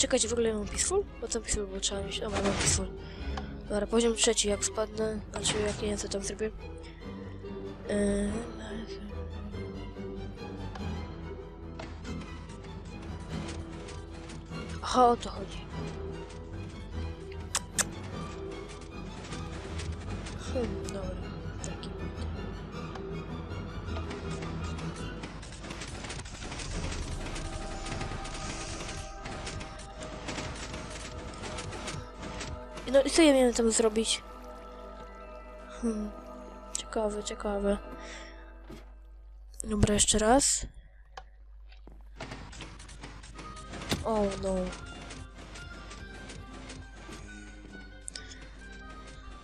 czekajcie, w ogóle mam peaceful? Bo tam peaceful było trzeba mieć. Dobra, mam peaceful. Dobra, poziom trzeci, jak spadnę, znaczy jak nie co tam zrobię. Yy... Aha, o to chodzi. Hmm, dobra, No i co ja miałem tam zrobić? Hmm. Ciekawe, ciekawe. Dobra, jeszcze raz. O, no.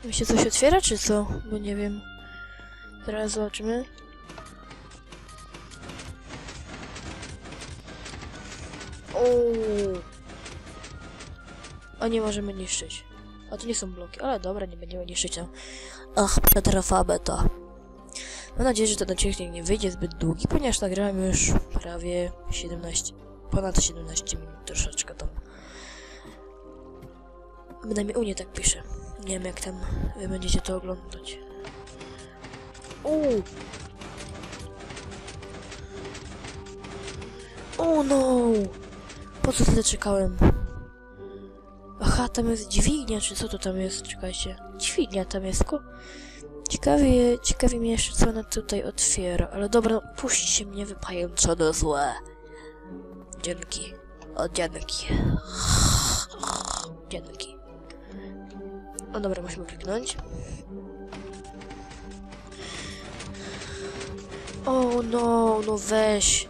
Mi się coś otwiera, czy co? Bo nie wiem. Teraz zobaczymy. O. A nie możemy niszczyć. A to nie są bloki, ale dobra, nie będziemy niszczyć. No. Ach, pretralfabeta. Mam nadzieję, że ten odcinek nie wyjdzie zbyt długi, ponieważ nagrałem już prawie 17, ponad 17 minut, troszeczkę tam. Bynajmniej u mnie tak pisze. Nie wiem jak tam wy będziecie to oglądać. Uuu! O no! Po co tyle czekałem? Aha, tam jest dźwignia, czy co to tam jest? Czekajcie. Dźwignia tam jest, ko... Ciekawie, ciekawie mnie jeszcze co ona tutaj otwiera, ale dobra, no, puśćcie mnie wypajęczone złe. Dzięki. O, dzięki. Dzięki. O dobra, musimy kliknąć. O no, no weź.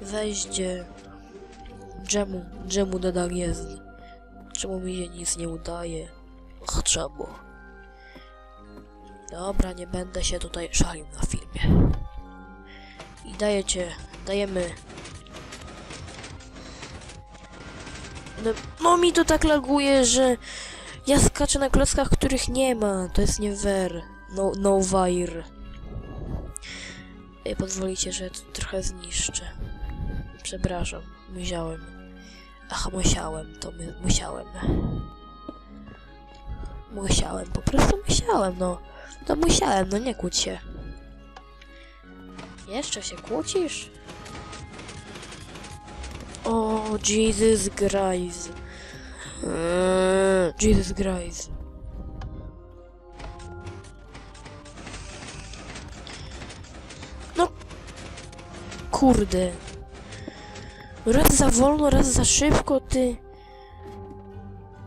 Weźcie. Dżemu, dżemu nadal jest. Czemu mi się nic nie udaje? Ach, czemu? Dobra, nie będę się tutaj szalił na filmie. I dajecie, dajemy. No, no mi to tak laguje, że ja skaczę na klockach, których nie ma. To jest nie fair. No, no wire. Pozwolicie, że to trochę zniszczę. Przepraszam, musiałem. Ach, musiałem, to my, musiałem. Musiałem, po prostu musiałem, no. No musiałem, no nie kłóć się. Jeszcze się kłócisz? O, Jesus Christ. Eee, Jesus Christ. No. Kurde. Raz za wolno, raz za szybko, ty.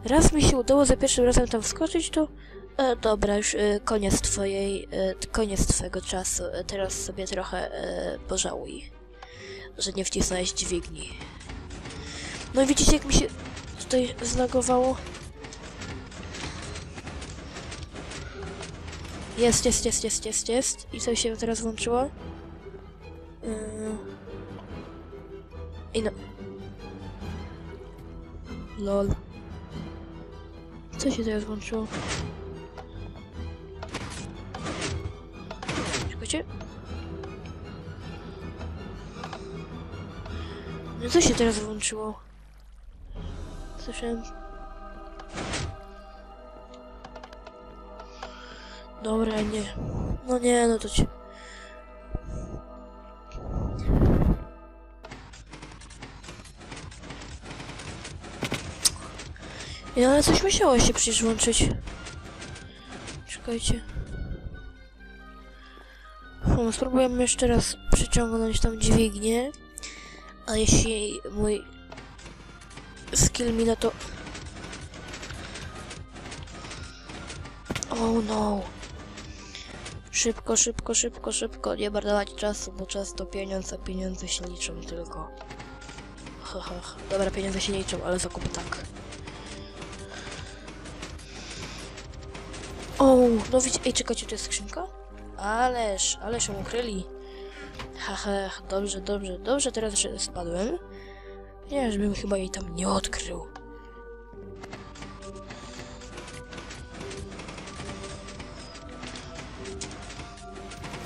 Raz mi się udało za pierwszym razem tam wskoczyć, to... E, dobra, już e, koniec twojej... E, koniec twojego czasu. E, teraz sobie trochę e, pożałuj, że nie wcisnąłeś dźwigni. No i widzicie, jak mi się tutaj zlagowało? Jest, jest, jest, jest, jest, jest. I co się teraz włączyło? Yy... I no... Lol. Co się teraz włączyło? Czekajcie. No co się teraz włączyło? Słyszałem... Dobra, nie. No nie, no to ci... Ja, ale coś musiało się przecież włączyć. Czekajcie. O, spróbujemy jeszcze raz przyciągnąć tam dźwignię. A jeśli mój skill mi na to... Oh no. Szybko, szybko, szybko, szybko. Nie marnować czasu, bo czas to pieniądze, a pieniądze się liczą tylko. Ha, ha, ha. Dobra, pieniądze się nie liczą, ale zakup tak. O, no widzicie, ej, czekajcie, to jest skrzynka? Ależ, ależ ją ukryli. Haha, dobrze, dobrze, dobrze, teraz że spadłem. Nie, żebym chyba jej tam nie odkrył.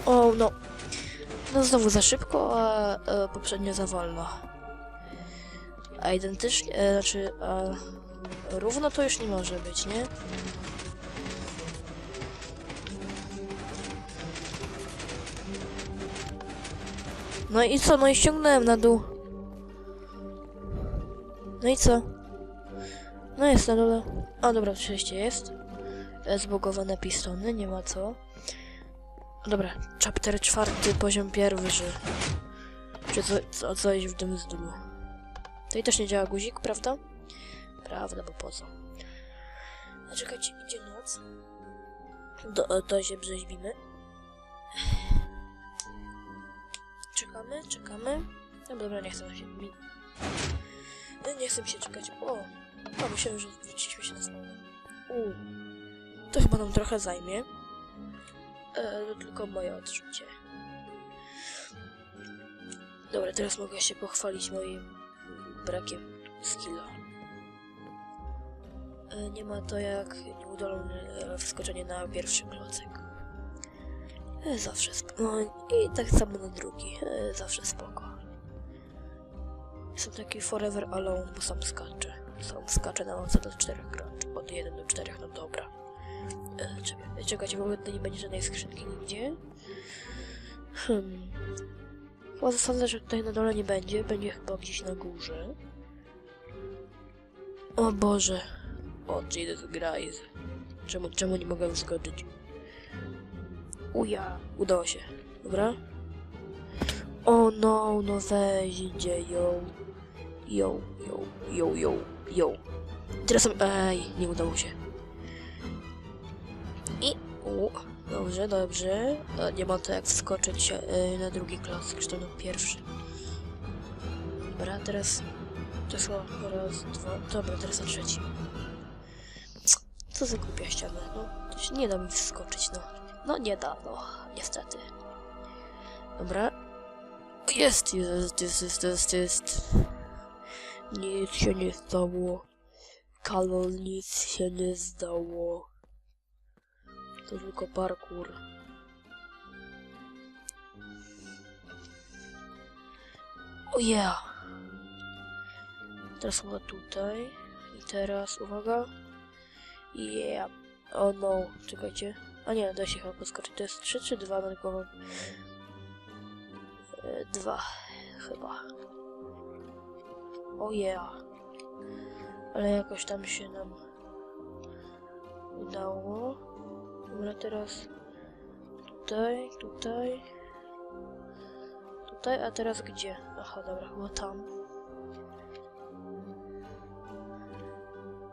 O, no. No znowu za szybko, a, a poprzednio za wolno. A identycznie, e, znaczy, a równo to już nie może być, nie? No i co? No i ściągnąłem na dół. No i co? No jest na dole. A dobra, przejście jest. Zbugowane pistony, nie ma co. Dobra, chapter czwarty, poziom pierwszy. Czy co, co, coś w tym stylu. Tutaj też nie działa guzik, prawda? Prawda, bo po co? A czekajcie, idzie noc. Do, to się brzeźbimy. Czekamy, czekamy. No dobra, nie chcę się... Mi... Nie, nie chcę się czekać. O! O, myślałem, że wróciliśmy się na stronę. U. To chyba nam trochę zajmie. E, to tylko moje odczucie. Dobra, teraz mogę się pochwalić moim brakiem skilla. E, nie ma to jak nieudolne e, wskoczenie na pierwszy klocek. Zawsze spoko. No i tak samo na drugi. E, zawsze spoko. Jestem taki forever alone, bo sam skaczę. Sam skaczę na mocy do 4 kroczy. Od 1 do 4, no dobra. E, czekaj, czekajcie, bo nie będzie żadnej skrzynki nigdzie. Hmm. Chyba zasądzę, że tutaj na dole nie będzie. Będzie chyba gdzieś na górze. O Boże. O Jesus Christ. Czemu, czemu nie mogę wskoczyć? Uja. Udało się. Dobra. O no, no weź idzie, yo. Yo, yo, yo, yo, yo. Teraz. Ej, nie udało się. I... U, dobrze, dobrze. E, Nie ma to jak wskoczyć e, na drugi klas, zresztą na pierwszy. Dobra, teraz... To chyba raz, dwa... Dobra, teraz na trzeci. Co za głupia ściana, no. To się nie da mi wskoczyć, no. No nie da, no. Niestety. Dobra. Jest, jest, jest, jest, jest, jest. Nic się nie stało. Kalol, nic się nie zdało. To tylko parkour. O yeah! Teraz chyba tutaj. I teraz, uwaga. Yeah. O no, czekajcie. A nie, da się chyba podskoczyć. To jest 3 czy 2 nad głową? 2 chyba. O yeah. Ale jakoś tam się nam udało. Dobra, teraz tutaj, tutaj, tutaj, a teraz gdzie? Aha, dobra, chyba tam.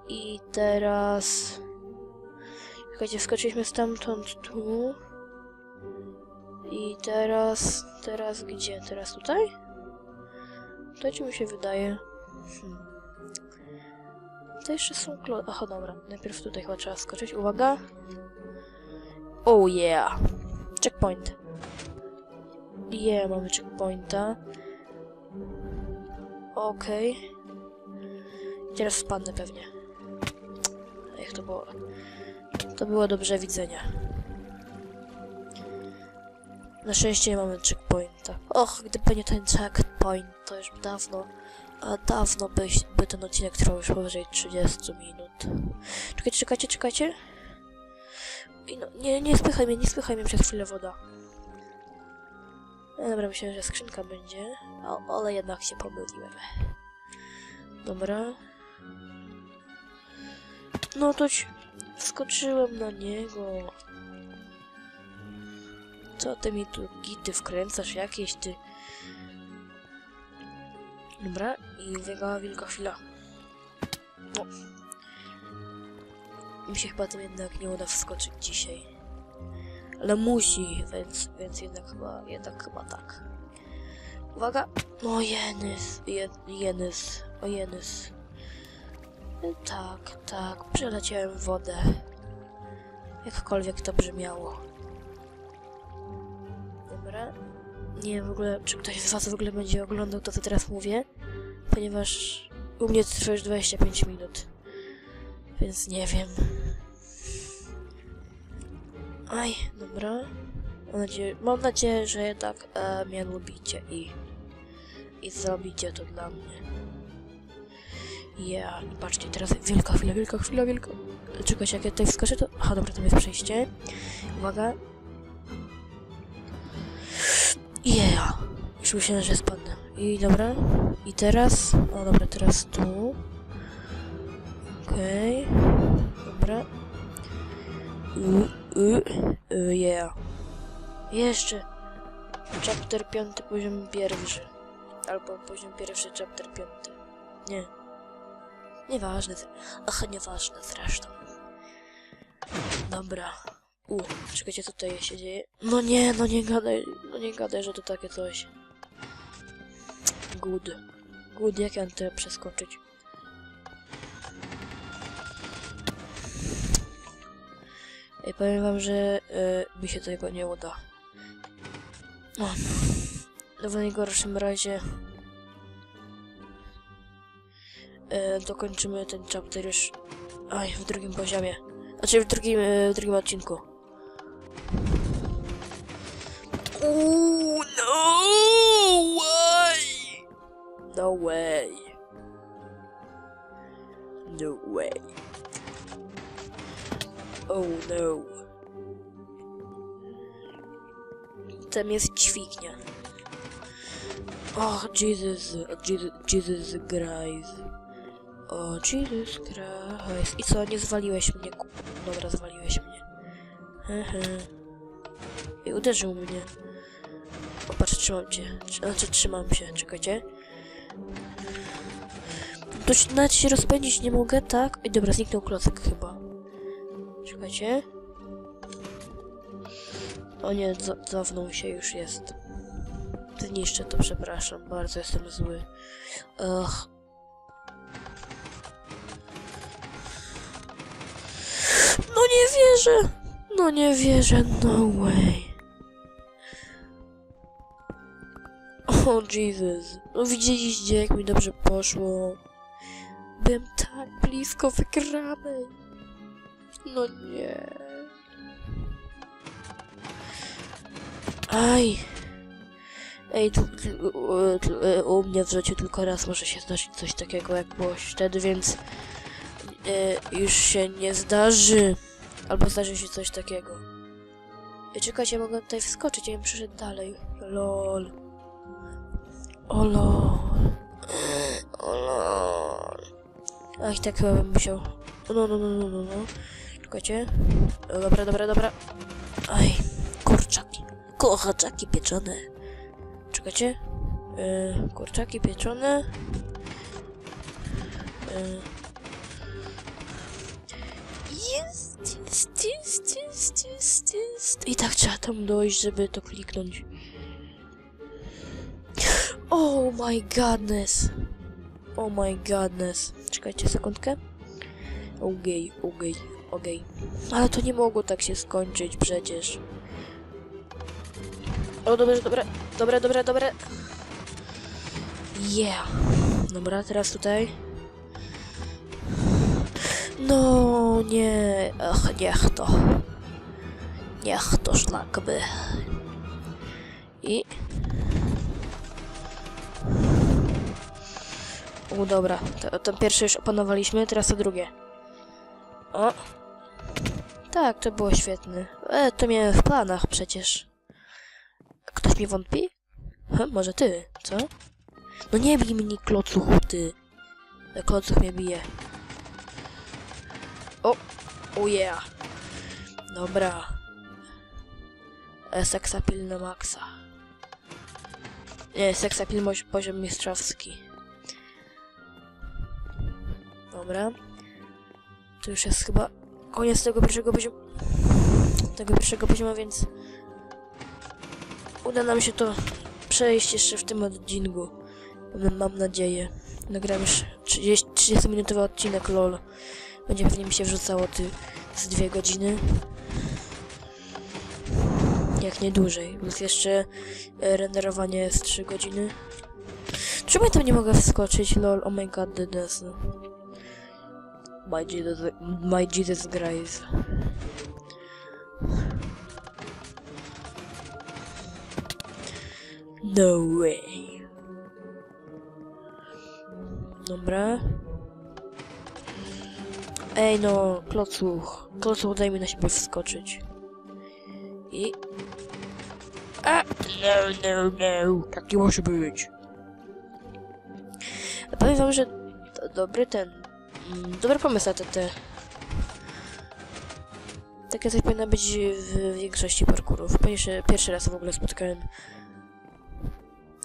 I teraz... Czekajcie, wskoczyliśmy stamtąd tu. I teraz... Teraz gdzie? Teraz tutaj? Tutaj czy mi się wydaje? Hmm. To jeszcze są klo... Aha, dobra. Najpierw tutaj chyba trzeba skoczyć. Uwaga. Oh yeah. Checkpoint. Yeah, mamy checkpointa. Okej. Okay. Teraz spadnę pewnie. Jak to było? To było dobrze widzenia. Na szczęście nie mamy checkpointa. Och, gdyby nie ten checkpoint, to już dawno, a dawno by, by ten odcinek trwał już powyżej 30 minut. Czekajcie, czekajcie, czekajcie. I no, nie, nie spychaj mnie, nie spychaj mnie przez chwilę woda. No dobra, myślałem, że skrzynka będzie, ale jednak się pomyliłem. Dobra. No to. Wskoczyłem na niego. Co ty mi tu gity wkręcasz jakieś, ty... Dobra, i uwaga, wielka chwila. No. Mi się chyba tym jednak nie uda wskoczyć dzisiaj. Ale musi, więc, więc jednak chyba, jednak chyba tak. Uwaga! No jenys, je, jenys, o jenys. Tak, tak, przeleciałem wodę. Jakkolwiek to brzmiało. Dobra. Nie wiem w ogóle, czy ktoś z was w ogóle będzie oglądał to, co teraz mówię. Ponieważ u mnie to trwa już 25 minut. Więc nie wiem. Aj, dobra. Mam nadzieję, mam nadzieję że jednak e, mnie lubicie i, i zrobicie to dla mnie. Ja, i patrzcie, teraz wielka chwila, wielka chwila, wielka. Czekajcie, jak ja tutaj wskoczę, to... Aha, dobra, tam jest przejście. Uwaga. Yeah! Już myślałem, że spadnę. I dobra. I teraz... O, dobra, teraz tu. Okej. Dobra. U, u, u, yeah. Jeszcze. Chapter 5, poziom pierwszy. Albo poziom pierwszy, chapter 5. Nie. Nieważne. Ach, nieważne zresztą. Dobra. U, czekajcie, co tutaj się dzieje? No nie, no nie gadaj, no nie gadaj, że to takie coś. Good. Good, jak ja mam przeskoczyć? I powiem wam, że e, mi się tego nie uda. No. W najgorszym razie e, dokończymy ten chapter już w drugim poziomie. Znaczy w drugim, e, w drugim odcinku. Ooh, no way! No way. No way. Oh no. Tam jest dźwignia. Oh, Jesus, Jesus, Jesus Christ. O, Jesus Christ. I co, nie zwaliłeś mnie? ku- Dobra, zwaliłeś mnie. Hehe. I uderzył mnie. Popatrz, trzymam cię. Znaczy, trzymam się, czekajcie. To się- nawet się rozpędzić nie mogę, tak? I dobra, zniknął klocek chyba. Czekajcie. O nie, za- cofnął się, już jest. Zniszczę to, przepraszam, bardzo jestem zły. Ach. Nie wierzę! No nie wierzę, no way. O Jesus. No widzieliście, jak mi dobrze poszło. Byłem tak blisko wygranej. No nie. Aj. Ej, tu, u mnie w życiu tylko raz może się zdarzyć coś takiego jak było wtedy, więc e, już się nie zdarzy. Albo zdarzy się coś takiego. Czekajcie, mogę tutaj wskoczyć, ja bym przyszedł dalej. Lol. O lol. O lol. Ach, tak chyba bym musiał. No, no, no, no, no, no. Czekajcie. O, dobra, dobra, dobra. Aj, kurczaki. Kurczaki pieczone. Czekajcie. E, kurczaki pieczone. E, jest, I tak trzeba tam dojść, żeby to kliknąć. Oh my godness. Oh my godness. Czekajcie sekundkę. Okej, okej, okej. Ale to nie mogło tak się skończyć przecież. O, dobra, dobra, dobra, dobra, dobra. Yeah. Dobra, teraz tutaj. No nie, ach, niech to. Niech to szlak by. I... U, dobra, to, to pierwsze już opanowaliśmy, teraz to drugie. O! Tak, to było świetne. E, to miałem w planach przecież. Ktoś mi wątpi? Ha, może ty, co? No nie bij mnie klocuchu, ty. E, Klocuch mnie bije. O! O yeah! Dobra. E, Seksapil na maksa. Nie, seksapil poziom mistrzowski. Dobra. To już jest chyba koniec tego pierwszego poziomu. Tego pierwszego poziomu, więc uda nam się to przejść jeszcze w tym odcinku. Mam, nadzieję. Nagram już 30, 30-minutowy odcinek LOL. Będzie pewnie mi się wrzucało ty z dwie godziny. Jak nie dłużej. Plus jeszcze e, renderowanie z 3 godziny. Czemu ja tam nie mogę wskoczyć? LOL, oh my god, goodness. no. My Jesus, my Jesus Christ. No way. Dobra. Ej no, klocuch. Klocuch, daj mi na siebie wskoczyć. I... A! No, no, no. Tak nie może być. Powiem wam, że dobry ten... mm, Dobry pomysł na te, te... Takie coś być w większości parkurów. Pierwszy, pierwszy raz w ogóle spotkałem.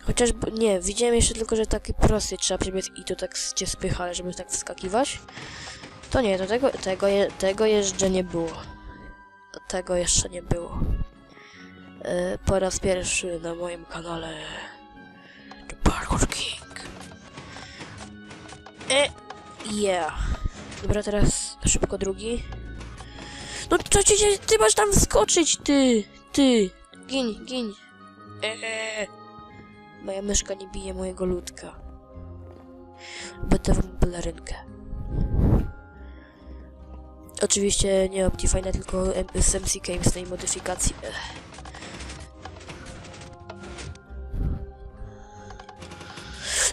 Chociaż, nie, widziałem jeszcze tylko, że taki prosty trzeba przebiec i to tak cię spycha, żeby tak wskakiwać. To nie, to tego, tego, tego jeszcze nie było. Tego jeszcze nie było. E, po raz pierwszy na moim kanale The Parkour King. E, yeah. Dobra, teraz szybko drugi. No to ci, ci- ty masz tam wskoczyć, ty! Ty! Gin, gin. Eee. Moja myszka nie bije mojego ludka. Będę wam pelerynkę. Oczywiście nie Optifine, tylko z Games tej modyfikacji.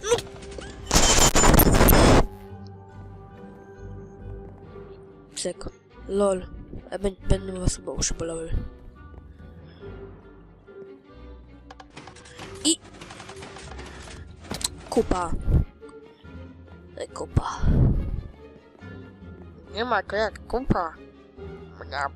No. Czeko. Lol. A bę- Będą was chyba uszy. I... Kupa. E, Kupa. Nie ma to jak kupa. Ja.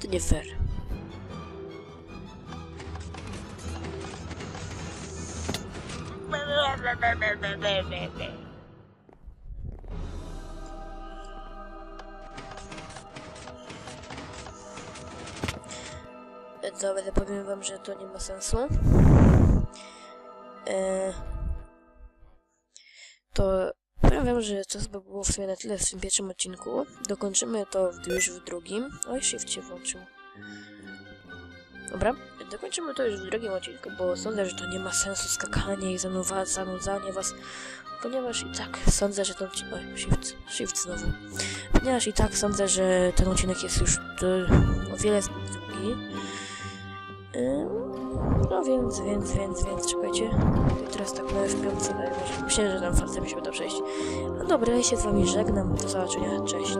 To nie fair. E, Dobra, powiem wam, że to nie ma sensu. E, to powiem że to chyba było w sumie na tyle w tym pierwszym odcinku. Dokończymy to już w drugim. Oj, shift się włączył. Dobra, dokończymy to już w drugim odcinku, bo sądzę, że to nie ma sensu skakanie i zanuwa- zanudzanie was, ponieważ i tak sądzę, że ten odcinek... Oj, shift, shift znowu. Ponieważ i tak sądzę, że ten odcinek jest już e, o wiele zbyt długi. No więc, więc, więc, więc, czekajcie. I teraz tak na F5 daję. Myślę, że tam mi się uda przejść. No dobra, ja się z wami żegnam. Do zobaczenia. Cześć.